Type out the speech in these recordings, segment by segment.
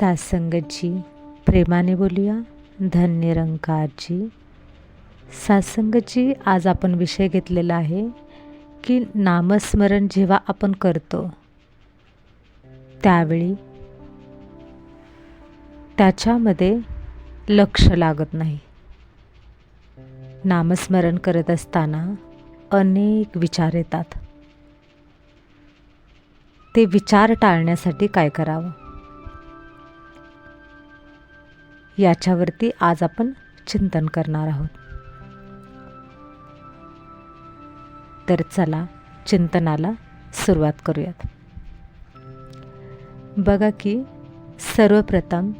सासंगची प्रेमाने बोलूया धन्य रंकारजी सासंगची आज आपण विषय घेतलेला आहे की नामस्मरण जेव्हा आपण करतो त्यावेळी त्याच्यामध्ये लक्ष लागत नाही. नामस्मरण करत असताना अनेक विचार येतात. ते विचार टाळण्यासाठी काय करावं? याच्यावरती आज आपण चिंतन करणार आहोत. तर चला चिंतनाला सुरुवात करूयात. बघा की सर्वप्रथम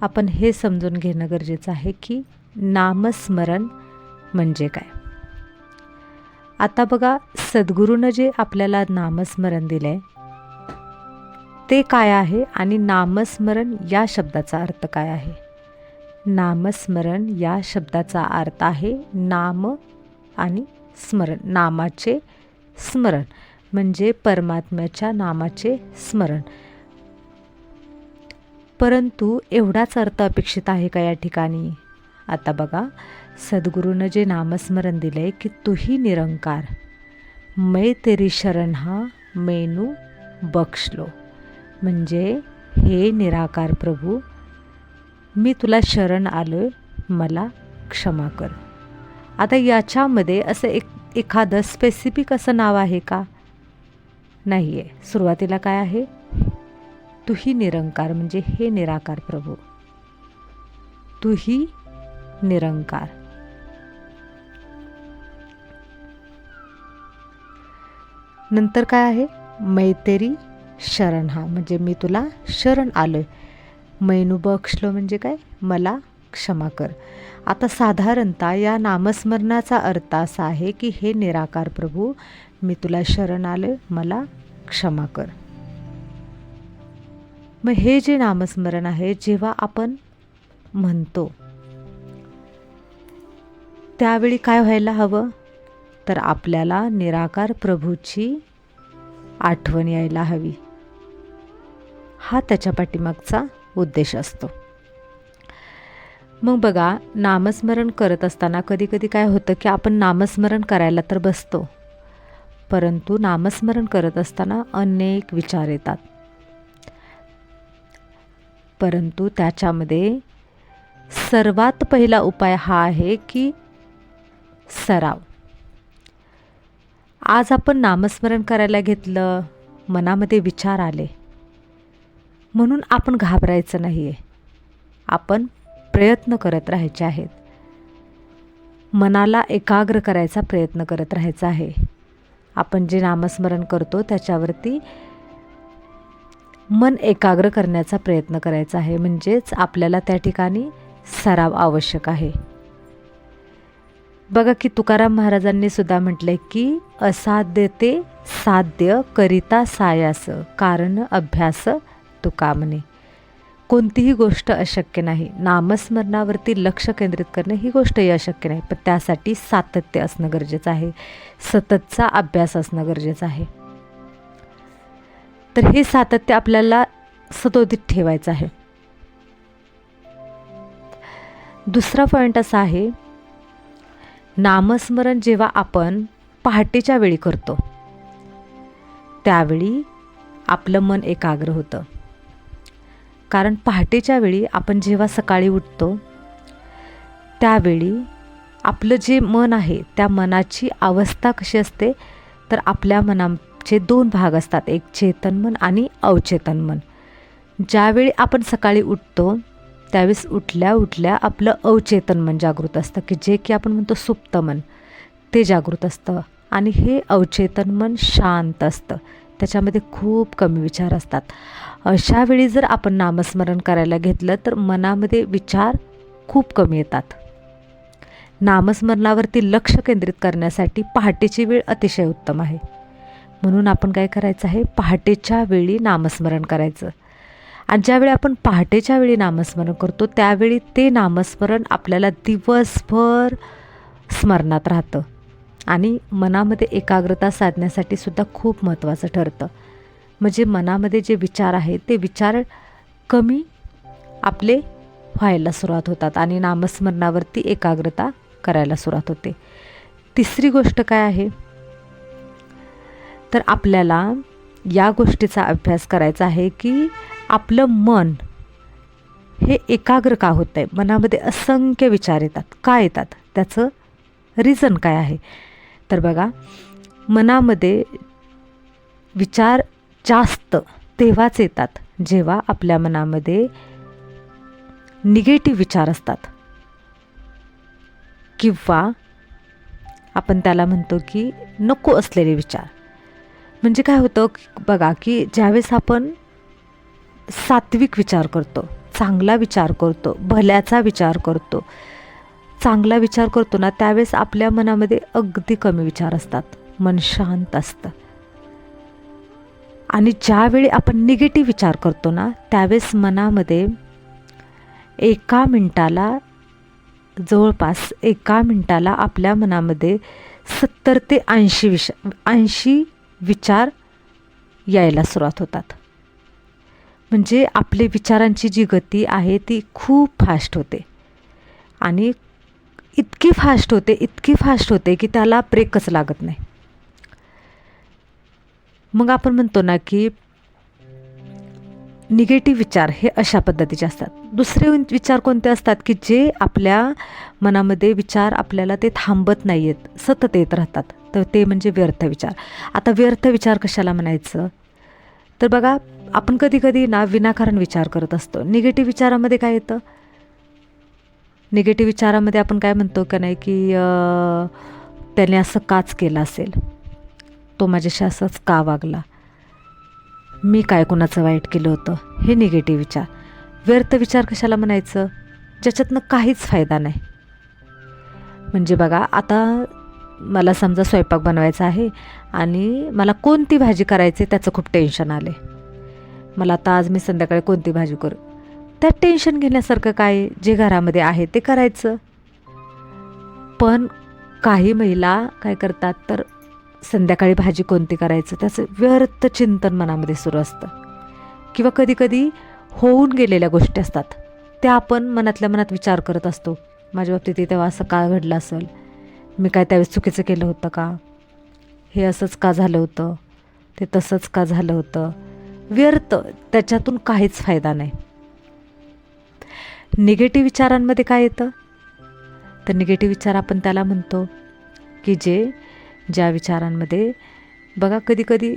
आपण हे समजून घेणं गरजेचं आहे की नामस्मरण म्हणजे काय? आता बघा सद्गुरूनं जे आपल्याला नामस्मरण दिलं आहे ते काय आहे आणि नामस्मरण या शब्दाचा अर्थ काय आहे? नामस्मरण या शब्दाचा अर्थ आहे नाम आणि स्मरण. नामाचे स्मरण म्हणजे परमात्म्याच्या नामाचे स्मरण. परंतु एवढाच अर्थ अपेक्षित आहे का या ठिकाणी? आता बघा सद्गुरूनं जे नामस्मरण दिलं आहे की तूही निरंकार. मै तेरी शरण हा मेनू बक्षलो म्हणजे हे निराकार प्रभू मी तुला शरण आलो मला क्षमा कर. आता याच्यामध्ये असं एक एखादं स्पेसिफिक असं नाव आहे का? नाही आहे सुरुवातीला काय आहे? तूही निरंकार म्हणजे हे निराकार प्रभू तूही निरंकार. नंतर काय आहे? मैतेरी शरण हा म्हणजे मी तुला शरण आलो आहे मैनू बक्षलो म्हणजे काय? मला क्षमा कर. आता साधारणतः या नामस्मरणाचा अर्थ असा आहे की हे निराकार प्रभू मी तुला शरण आलोय मला क्षमा कर. मग हे जे नामस्मरण आहे जेव्हा आपण म्हणतो त्यावेळी काय व्हायला हवं? तर आपल्याला निराकार प्रभूची आठवण यायला हवी. हा त्याच्या पाठीमागचा उद्देश असतो. मग बघा नामस्मरण करत असताना कधी कधी काय होतं की आपण नामस्मरण करायला तर बसतो. परंतु नामस्मरण करत असताना अनेक विचार येतात. परंतु त्याच्यामध्ये सर्वात पहिला उपाय हा आहे की सराव. आज आपण नामस्मरण करायला घेतलं मनामध्ये विचार आले म्हणून आपण घाबरायचं नाही आहे आपण प्रयत्न करत राहायचे आहेत. मनाला एकाग्र करायचा प्रयत्न करत राहायचा आहे. आपण जे नामस्मरण करतो त्याच्यावरती मन एकाग्र करण्याचा प्रयत्न करायचा आहे. म्हणजेच आपल्याला त्या ठिकाणी सराव आवश्यक आहे. बघा की तुकाराम महाराजांनी सुद्धा म्हटले की असाध्य ते साध्य करिता सायास कारण अभ्यास तू कामने कोणतीही गोष्ट अशक्य नाही. नामस्मरणावरती लक्ष केंद्रित करणे ही गोष्टही अशक्य नाही. पण त्यासाठी सातत्य असणं गरजेचं आहे. सततचा अभ्यास असणं गरजेचं आहे. तर हे सातत्य आपल्याला सतोदित ठेवायचं आहे. दुसरा पॉईंट असा आहे नामस्मरण जेव्हा आपण पहाटेच्या वेळी करतो त्यावेळी आपलं मन एकाग्र होतं. कारण पहाटेच्या वेळी आपण जेव्हा सकाळी उठतो त्यावेळी आपलं जे मन आहे त्या मनाची अवस्था कशी असते तर आपल्या मनाचे दोन भाग असतात एक चेतन मन आणि अवचेतन मन. ज्यावेळी आपण सकाळी उठतो त्यावेळेस उठल्या उठल्या आपलं अवचेतन मन जागृत असतं की जे की आपण म्हणतो सुप्त मन ते जागृत असतं. आणि हे अवचेतन मन शांत असतं. त्याच्यामध्ये खूप कमी विचार असतात. अशा वेळी जर आपण नामस्मरण करायला घेतलं तर मनामध्ये विचार खूप कमी येतात. नामस्मरणावरती लक्ष केंद्रित करण्यासाठी पहाटेची वेळ अतिशय उत्तम आहे. म्हणून आपण काय करायचं आहे? पहाटेच्या वेळी नामस्मरण करायचं. आणि ज्यावेळी आपण पहाटेच्या वेळी नामस्मरण करतो त्यावेळी ते नामस्मरण आपल्याला दिवसभर स्मरणात राहतं. आणि मनामध्ये एकाग्रता साधण्यासाठी सुद्धा खूप महत्त्वाचं ठरतं. म्हणजे मनामध्ये जे विचार आहेत ते विचार कमी आपले व्हायला सुरुवात होतात आणि नामस्मरणावरती एकाग्रता करायला सुरुवात होते. तिसरी गोष्ट काय आहे? तर आपल्याला या गोष्टीचा अभ्यास करायचा आहे की आपलं मन हे एकाग्र का होतं आहे मनामध्ये असंख्य विचार येतात. का येतात? त्याचं रिझन काय आहे? तर बघा मनामध्ये विचार जास्त तेव्हाच येतात जेव्हा आपल्या मनामध्ये निगेटिव्ह विचार असतात. किंवा आपण त्याला म्हणतो की नको असलेले विचार. म्हणजे काय होतं बघा की ज्यावेळेस आपण सात्विक विचार करतो चांगला विचार करतो भल्याचा विचार करतो चांगला विचार करतो ना त्यावेळेस आपल्या मनामध्ये अगदी कमी विचार असतात. मन शांत असतं. आणि ज्यावेळी आपण निगेटिव्ह विचार करतो ना त्यावेळेस मनामध्ये एका मिनटाला जवळपास एका मिनटाला आपल्या मनामध्ये सत्तर ते ऐंशी विष ऐंशी विचार यायला सुरुवात होतात. म्हणजे आपले विचारांची जी गती आहे ती खूप फास्ट होते. आणि इतकी फास्ट होते इतकी फास्ट होते की त्याला ब्रेकच लागत नाही. मग आपण म्हणतो ना की निगेटिव्ह विचार हे अशा पद्धतीचे असतात. दुसरे विचार कोणते असतात की जे आपल्या मनामध्ये विचार आपल्याला ते थांबत नाही आहेत सतत येत राहतात. तर ते म्हणजे व्यर्थ विचार. आता व्यर्थ विचार कशाला म्हणायचं? तर बघा आपण कधी कधी ना विनाकारण विचार करत असतो. निगेटिव्ह विचारामध्ये काय येतं? निगेटिव्ह विचारामध्ये आपण काय म्हणतो का नाही की त्याने असं काच केलं असेल. तो माझ्याशी असंच का वागला? मी काय कुणाचं वाईट केलं होतं? हे निगेटिव्ह विचार. व्यर्थ विचार कशाला म्हणायचं? ज्याच्यातनं काहीच फायदा नाही. म्हणजे बघा आता मला समजा स्वयंपाक बनवायचा आहे आणि मला कोणती भाजी करायची त्याचं खूप टेन्शन आले मला आता आज मी संध्याकाळी कोणती भाजी करू? त्यात टेन्शन घेण्यासारखं काय जे घरामध्ये आहे ते करायचं? पण काही महिला काय करतात तर संध्याकाळी भाजी कोणती करायचं? त्याचं व्यर्थ चिंतन मनामध्ये सुरू असतं. किंवा कधीकधी होऊन गेलेल्या गोष्टी असतात. त्या आपण मनातल्या मनात विचार करत असतो. माझ्या बाबतीत तेव्हा असं का घडलं असेल? मी काय त्यावेळेस चुकीचं केलं होतं का? हे असंच का झालं होतं? ते तसंच का झालं होतं? व्यर्थ त्याच्यातून काहीच फायदा नाही. निगेटिव्ह विचारांमध्ये काय येतं? तर निगेटिव्ह विचार आपण त्याला म्हणतो की जे ज्या विचारांमध्ये बघा कधीकधी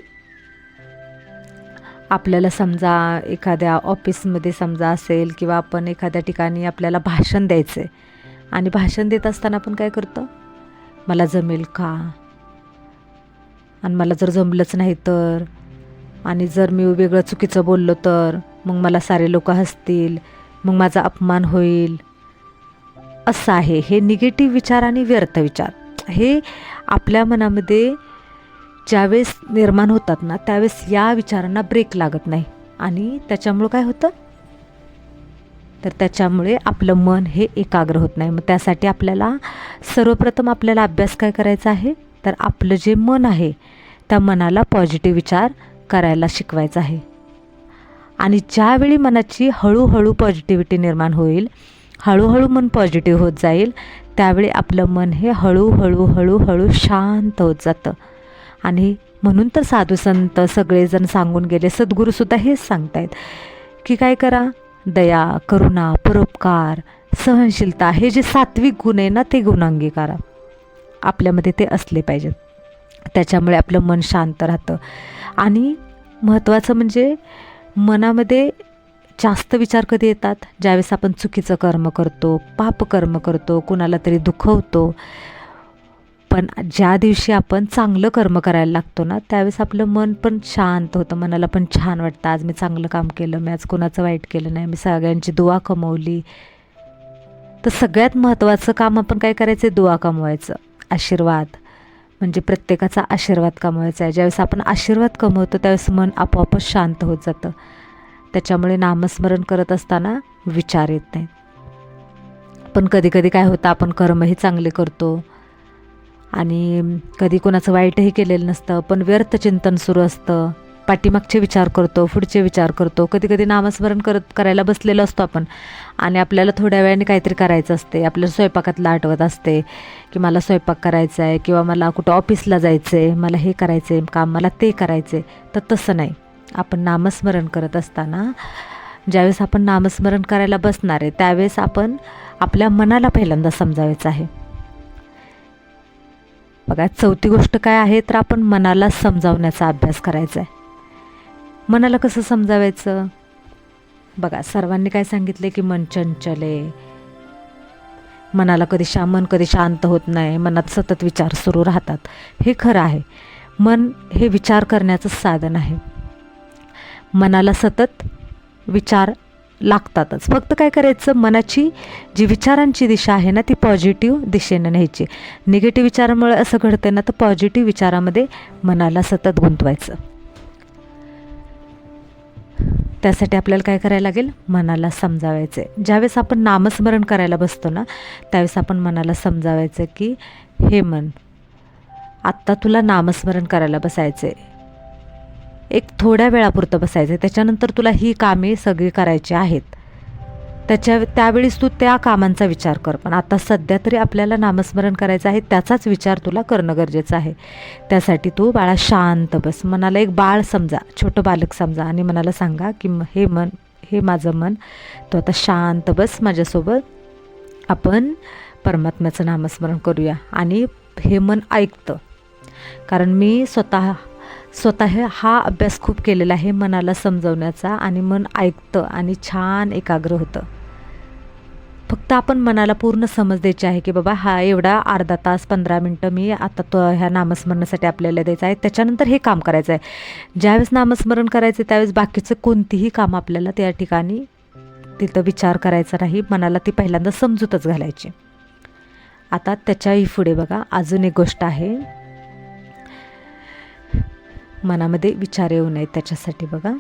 आपल्याला समजा एखाद्या ऑफिसमध्ये समजा असेल किंवा आपण एखाद्या ठिकाणी आपल्याला भाषण द्यायचं आहे आणि भाषण देत असताना आपण काय करतो? मला जमेल का? आणि मला जर जमलंच नाही तर? आणि जर मी वेगळं चुकीचं बोललो तर? मग मला सारे लोक हसतील. मग माझा अपमान होईल. असं आहे. हे निगेटिव्ह विचार आणि व्यर्थ विचार. हे आपल्या मनामध्ये ज्यावेळेस निर्माण होतात ना त्यावेळेस या विचारांना ब्रेक लागत नाही. आणि त्याच्यामुळं काय होतं? तर त्याच्यामुळे आपलं मन हे एकाग्र होत नाही. मग त्यासाठी आपल्याला सर्वप्रथम आपल्याला अभ्यास काय करायचा आहे? तर आपलं जे मन आहे त्या मनाला पॉझिटिव्ह विचार करायला शिकवायचं आहे. आणि ज्यावेळी मनाची हळूहळू पॉझिटिव्हिटी निर्माण होईल हळूहळू मन पॉझिटिव्ह होत जाईल त्यावेळी आपलं मन हे हळूहळू हळूहळू शांत होत जातं. आणि म्हणून तर साधू संत सगळेजण सांगून गेले सद्गुरूसुद्धा हेच सांगतायत की काय करा? दया करुणा परोपकार सहनशीलता हे जे सात्विक गुण आहे ना ते गुण अंगीकारा आपल्यामध्ये ते असले पाहिजेत. त्याच्यामुळे आपलं मन शांत राहतं. आणि महत्त्वाचं म्हणजे मनामध्ये जास्त विचार कधी येतात? ज्यावेळेस आपण चुकीचं कर्म करतो पापकर्म करतो कुणाला तरी दुखवतो पण ज्या दिवशी आपण चांगलं कर्म करायला लागतो ना त्यावेळेस आपलं मन पण शांत होतं मनाला पण छान वाटतं. आज मी चांगलं काम केलं मी आज कोणाचं वाईट केलं नाही मी सगळ्यांची दुवा कमवली. तर सगळ्यात महत्त्वाचं काम आपण काय करायचं? आहे दुवा कमवायचं. आशीर्वाद. म्हणजे प्रत्येकाचा आशीर्वाद कमवायचा आहे. ज्यावेळेस आपण आशीर्वाद कमवतो त्यावेळेस मन आपोआपच शांत होत जातं. त्याच्यामुळे नामस्मरण करत असताना विचार येत नाही पण कधी कधी काय होतं आपण कर्मही चांगले करतो. आणि कधी कोणाचं वाईटही केलेलं नसतं पण व्यर्थ चिंतन सुरू असतं. पाठीमागचे विचार करतो पुढचे विचार करतो. कधी कधी नामस्मरण करत करायला बसलेलो असतो आपण. आणि आपल्याला थोड्या वेळाने काहीतरी करायचं असते. आपल्याला स्वयंपाकातलं आठवत असते की मला स्वयंपाक करायचा आहे किंवा मला कुठं ऑफिसला जायचं आहे मला हे करायचं आहे काम मला ते करायचं आहे तर तसं नाही. आपण नामस्मरण करत असताना ज्यावेळेस आपण नामस्मरण करायला बसणार आहे त्यावेळेस आपण आपल्या मनाला पहिल्यांदा समजावायचं आहे. बघा चौथी गोष्ट काय आहे? तर आपण मनाला समजावण्याचा अभ्यास करायचा आहे. मनाला कसं समजावायचं? बघा सर्वांनी काय सांगितले की मन चंचल आहे. मनाला कधी शा मन कधी शांत होत नाही मनात सतत विचार सुरू राहतात. हे खरं आहे. मन हे विचार करण्याचं साधन आहे. मनाला सतत विचार लागतातच. फक्त काय करायचं? मनाची जी विचारांची दिशा आहे ना ती पॉझिटिव्ह दिशेनं न्यायची. निगेटिव्ह विचारामुळे असं घडतं ना तर पॉझिटिव्ह विचारामध्ये मनाला सतत गुंतवायचं. त्यासाठी आपल्याला काय करायला लागेल? मनाला समजावायचं आहे ज्यावेळेस आपण नामस्मरण करायला बसतो ना त्यावेळेस आपण मनाला समजावायचं की हे मन आत्ता तुला नामस्मरण करायला बसायचं आहे एक थोड्या वेळापुरतं बसायचं आहे त्याच्यानंतर तुला ही कामे सगळी करायची आहेत. त्याच्या त्यावेळीस तू त्या कामांचा विचार कर. पण आता सध्या तरी आपल्याला नामस्मरण करायचं आहे त्याचाच विचार तुला करणं गरजेचं आहे. त्यासाठी तू बाळा शांत बस. मनाला एक बाळ समजा छोटं बालक समजा आणि मनाला सांगा की हे मन हे माझं मन तू आता शांत बस माझ्यासोबत. आपण परमात्म्याचं नामस्मरण करूया आणि हे मन ऐकतं. कारण मी स्वतः स्वतः हा अभ्यास खूप केलेला आहे मनाला समजवण्याचा आणि मन ऐकतं आणि छान एकाग्र होतं. फक्त आपण मनाला पूर्ण समज द्यायची आहे की बाबा हा एवढा अर्धा तास पंधरा मिनटं मी आता तो ह्या नामस्मरणासाठी आपल्याला द्यायचं आहे. त्याच्यानंतर हे काम करायचं आहे. ज्यावेळेस नामस्मरण करायचं त्यावेळेस बाकीचं कोणतीही काम आपल्याला त्या ठिकाणी तिथं विचार करायचा नाही. मनाला ती पहिल्यांदा समजूतच घालायची. आता त्याच्याही पुढे बघा अजून एक गोष्ट आहे. मनामध्ये विचार येऊ नयेत त्याच्यासाठी बघा.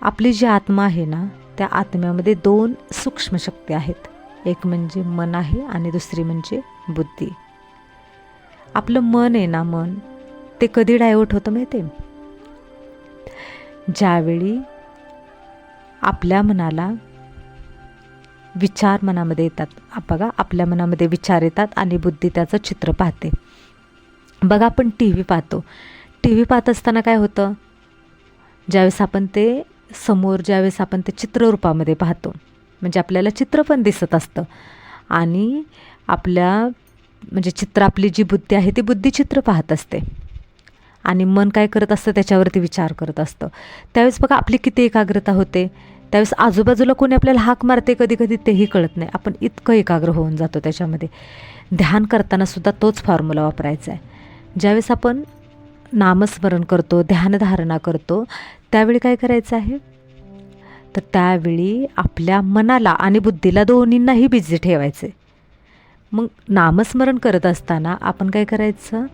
आपली जी आत्मा आहे ना त्या आत्म्यामध्ये दोन सूक्ष्म शक्ती आहेत. एक म्हणजे मन आहे आणि दुसरी म्हणजे बुद्धी. आपलं मन आहे ना मन ते कधी डायवर्ट होतं माहिती आहे ज्यावेळी आपल्या मनाला विचार मनामध्ये येतात. बघा आपल्या मनामध्ये विचार येतात आणि बुद्धी त्याचं चित्र पाहते. बघा आपण टी व्ही पाहतो. टी व्ही पाहत असताना काय होतं? ज्यावेळेस आपण ते समोर ज्यावेळेस आपण ते चित्ररूपामध्ये पाहतो म्हणजे आपल्याला चित्र पण दिसत असतं. आणि आपल्या म्हणजे चित्र आपली जी बुद्धी आहे ती बुद्धिचित्र पाहत असते. आणि मन काय करत असतं त्याच्यावरती विचार करत असतं. त्यावेळेस बघा आपली किती एकाग्रता होते. त्यावेळेस आजूबाजूला कोणी आपल्याला हाक मारते कधी कधी तेही कळत नाही. आपण इतकं एकाग्र होऊन जातो त्याच्यामध्ये. ध्यान करताना सुद्धा तोच फॉर्म्युला वापरायचा आहे. ज्यावेळेस आपण नामस्मरण करतो ध्यानधारणा करतो त्यावेळी काय करायचं आहे? तर त्यावेळी आपल्या मनाला आणि बुद्धीला दोन्हींनाही बिझी ठेवायचे. मग नामस्मरण करत असताना आपण काय करायचं?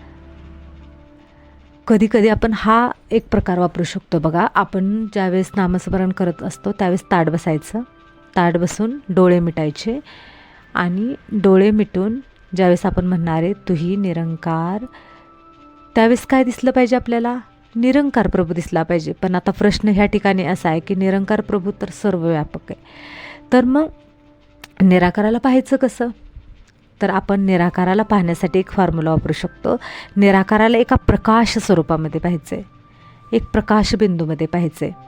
कधी कधी आपण हा एक प्रकार वापरू शकतो. बघा आपण ज्यावेळेस नामस्मरण करत असतो त्यावेळेस ताट बसायचं. ताट बसून डोळे मिटायचे आणि डोळे मिटून ज्यावेळेस आपण म्हणणार आहे तुही निरंकार. त्यावेळेस काय दिसलं पाहिजे आपल्याला? निरंकार प्रभू दिसला पाहिजे. पण आता प्रश्न ह्या ठिकाणी असा आहे की निरंकार प्रभू तर सर्वव्यापक आहे. तर मग निराकाराला पाहायचं कसं? तर आपण निराकाराला पाहण्यासाठी एक फॉर्म्युला वापरू शकतो. निराकाराला एका प्रकाश स्वरूपामध्ये पाहायचं आहे एक प्रकाशबिंदूमध्ये पाहायचं आहे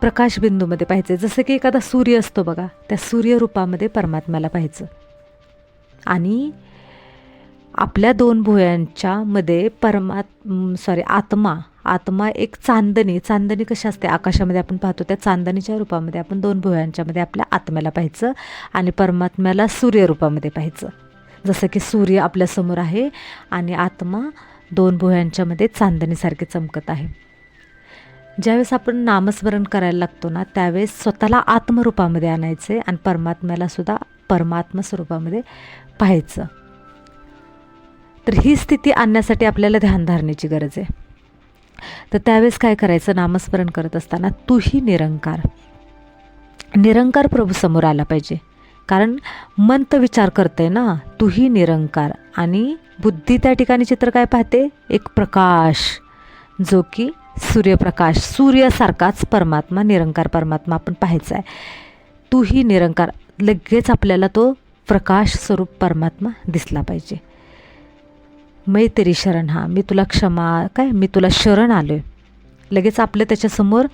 प्रकाशबिंदूमध्ये पाहायचं जसं की एखादा सूर्य असतो बघा त्या सूर्यरूपामध्ये परमात्म्याला पाहायचं. आणि आपल्या दोन भुयांच्या मध्ये परमात सॉरी आत्मा. आत्मा एक चांदणी. चांदणी कशी असते? आकाशामध्ये आपण पाहतो त्या चांदणीच्या रूपामध्ये आपण दोन भुयांच्यामध्ये आपल्या आत्म्याला पाहायचं आणि परमात्म्याला सूर्यरूपामध्ये पाहायचं. जसं की सूर्य आपल्यासमोर आहे आणि आत्मा दोन भुयांच्यामध्ये चांदणीसारखे चमकत आहे. ज्यावेळेस आपण नामस्मरण करायला लागतो ना त्यावेळेस स्वतःला आत्मरूपामध्ये आणायचे आणि परमात्म्याला सुद्धा परमात्मा स्वरूपामध्ये पाहायचं. तर ही स्थिती आणण्यासाठी आपल्याला ध्यानधारणेची गरज आहे. तर त्यावेळेस काय करायचं? नामस्मरण करत असताना तूही निरंकार. निरंकार प्रभू समोर आला पाहिजे. कारण मन तर विचार करते ना? तूही निरंकार. आणि बुद्धी त्या ठिकाणी चित्र काय पाहते? एक प्रकाश. जो की सूर्यप्रकाश. सूर्यासारखाच परमात्मा निरंकार परमात्मा आपण पाहायचा आहे. तूही निरंकार. लगेच आपल्याला तो प्रकाश स्वरूप परमात्मा दिसला पाहिजे. मैत्री शरण हा मी तुला क्षमा काय? मी तुला शरण आलो आहे लगेच आपलं त्याच्यासमोर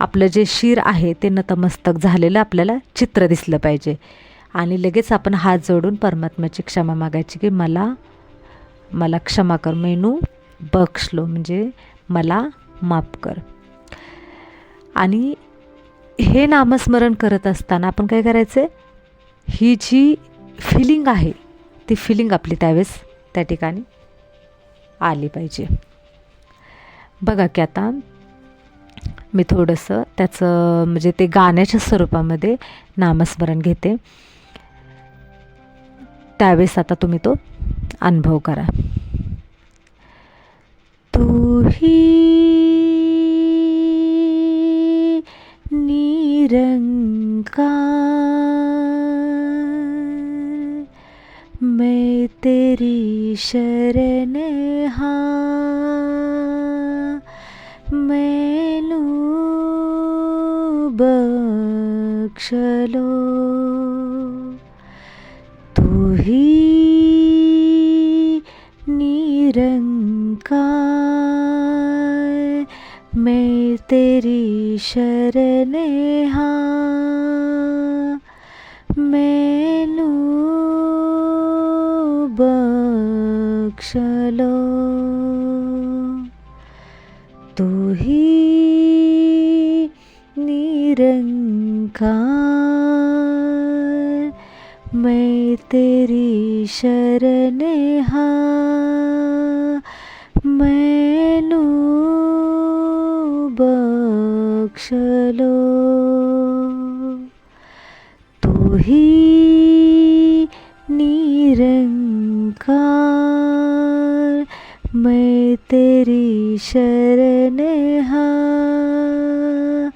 आपलं जे शिर आहे ते नतमस्तक झालेलं आपल्याला चित्र दिसलं पाहिजे. आणि लगेच आपण हात जोडून परमात्म्याची क्षमा मागायची की मला मला क्षमा कर मेनू बक्षलो म्हणजे मला माफ कर. आणि हे नामस्मरण करत असताना आपण काय करायचं? ही जी फिलिंग आहे ती फिलिंग आपली त्यावेळेस त्या ठिकाणी आली पाहिजे. बघा की आता मी थोडंसं त्याचं म्हणजे ते गाण्याच्या स्वरूपामध्ये नामस्मरण घेते. त्यावेळेस आता तुम्ही तो अनुभव करा. तू ही तेरी शरण हाँ मैनू बक्षलो तू ही निरंकार मैं तेरी शरण हाँ मैनू बक्षलो तू ही निरंकार मैं मैनू बक्षलो तू ही मैं तेरी शरण हाँ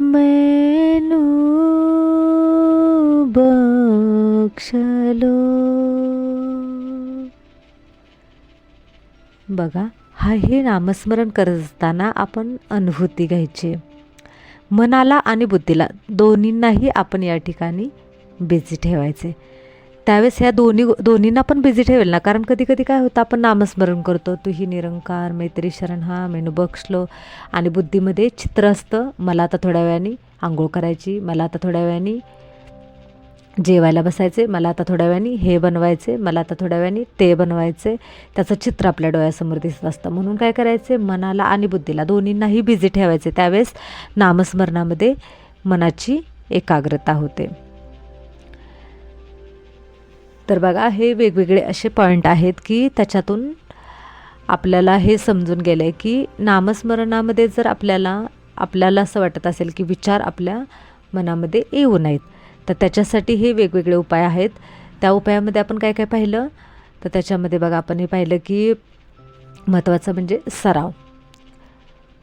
मैनू बक्षलो बघा हा हे नामस्मरण करत असताना आपण अनुभूती घ्यायची. मनाला आणि बुद्धीला दोन्हींनाही आपण या ठिकाणी बिझी ठेवायचे. त्यावेळेस ह्या दोन्ही दोन्हींना पण बिझी ठेवेल ना? कारण कधी कधी काय होतं आपण नामस्मरण करतो. तू ही निरंकार मैत्री शरण हा मेनू बक्षलो. आणि बुद्धीमध्ये चित्र असतं मला आता थोड्या वेळाने आंघोळ करायची मला आता थोड्या वेळाने जेवायला बसायचे मला आता थोड्या वेळाने हे बनवायचे मला आता थोड्या वेळाने ते बनवायचे त्याचं चित्र आपल्या डोळ्यासमोर दिसत असतं. म्हणून काय करायचे मनाला आणि बुद्धीला दोन्हींनाही बिझी ठेवायचे त्यावेळेस नामस्मरणामध्ये मनाची एकाग्रता होते. तर बघा हे वेगवेगळे असे पॉईंट आहेत की त्याच्यातून आपल्याला हे समजून गेलं आहे की नामस्मरणामध्ये जर आपल्याला आपल्याला असं वाटत असेल की विचार आपल्या मनामध्ये येऊ नयेत तर त्याच्यासाठी हे वेगवेगळे उपाय आहेत. त्या उपायामध्ये आपण काय काय पाहिलं? तर त्याच्यामध्ये बघा आपण हे पाहिलं की महत्त्वाचं म्हणजे सराव.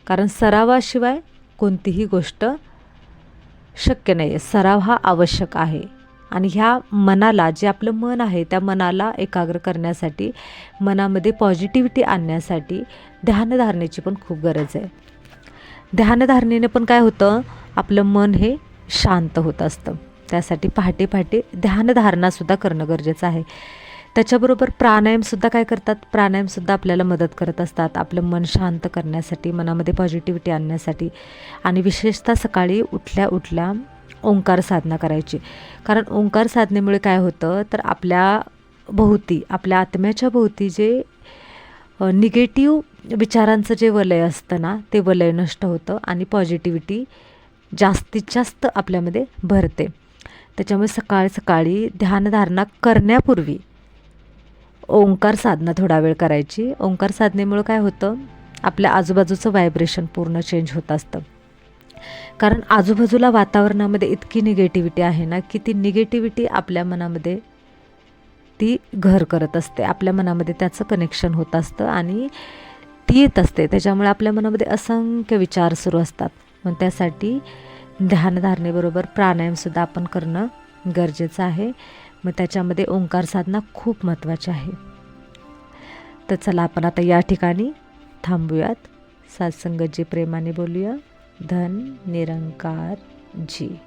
कारण सरावाशिवाय कोणतीही गोष्ट शक्य नाही आहे सराव हा आवश्यक आहे. आणि ह्या मनाला जे आपलं मन आहे त्या मनाला एकाग्र करण्यासाठी मनामध्ये पॉझिटिव्हिटी आणण्यासाठी ध्यानधारणेची पण खूप गरज आहे. ध्यानधारणेने पण काय होतं? आपलं मन हे शांत होत असतं. त्यासाठी पहाटे पहाटे ध्यानधारणासुद्धा करणं गरजेचं आहे. त्याच्याबरोबर प्राणायामसुद्धा काय करतात? प्राणायामसुद्धा आपल्याला मदत करत असतात. आपलं मन शांत करण्यासाठी मनामध्ये पॉझिटिव्हिटी आणण्यासाठी आणि विशेषतः सकाळी उठल्या उठल्या ओंकार साधना करायची. कारण ओंकार साधनेमुळे काय होतं तर आपल्या भोवती आपल्या आत्म्याच्या भोवती जे निगेटिव्ह विचारांचं जे वलय असतं ना ते वलय नष्ट होतं आणि पॉझिटिव्हिटी जास्तीत जास्त आपल्यामध्ये भरते. त्याच्यामुळे सकाळ सकाळी ध्यानधारणा करण्यापूर्वी ओंकार साधना थोडा वेळ करायची. ओंकार साधनेमुळं काय होतं आपल्या आजूबाजूचं व्हायब्रेशन पूर्ण चेंज होत असतं. कारण आजूबाजूला वातावरणामध्ये इतकी निगेटिव्हिटी आहे ना की ती निगेटिव्हिटी आपल्या मनामध्ये ती घर करत असते. आपल्या मनामध्ये त्याचं कनेक्शन होत असतं आणि ती येत असते. त्याच्यामुळे आपल्या मनामध्ये असंख्य विचार सुरू असतात. मग त्यासाठी ध्यानधारणेबरोबर प्राणायामसुद्धा आपण करणं गरजेचं आहे. मग त्याच्यामध्ये ओंकार साधना खूप महत्त्वाची आहे. तर चला आपण आता या ठिकाणी थांबूयात. सात्संगत जी प्रेमाने बोलूया. धन निरंकार जी।